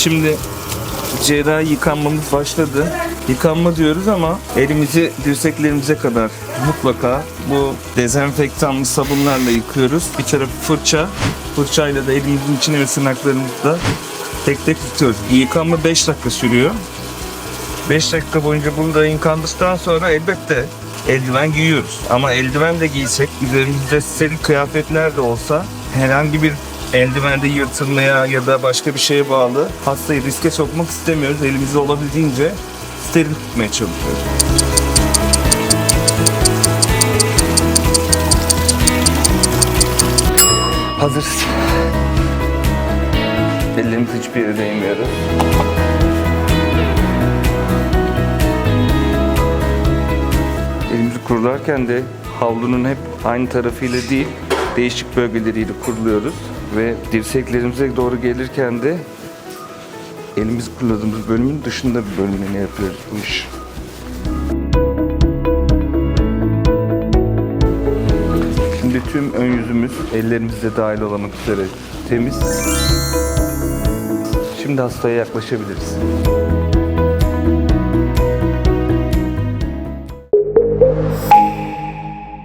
Şimdi cerrahi yıkanmamız başladı. Yıkanma diyoruz ama elimizi dirseklerimize kadar mutlaka bu dezenfektanlı sabunlarla yıkıyoruz. Bir tarafı fırça. Fırçayla da elimizin içine ve tırnaklarımızda tek tek tutuyoruz. Yıkanma 5 dakika sürüyor. 5 dakika boyunca burada yıkandıktan sonra elbette eldiven giyiyoruz. Ama eldiven de giysek, üzerimizde steril kıyafetler de olsa herhangi bir eldivende yırtılmaya ya da başka bir şeye bağlı hastayı riske sokmak istemiyoruz. Elimizi olabildiğince steril tutmaya çalışıyoruz. Hazırız. Ellerimiz hiçbir yere değmiyoruz. Elimizi kurularken de havlunun hep aynı tarafıyla değil, değişik bölgeleriyle kuruluyoruz. Ve dirseklerimize doğru gelirken de elimizi kuruladığımız bölümün dışında bir bölümünü yapıyoruz bu iş. Şimdi tüm ön yüzümüz ellerimiz de dahil olmak üzere temiz. Şimdi hastaya yaklaşabiliriz.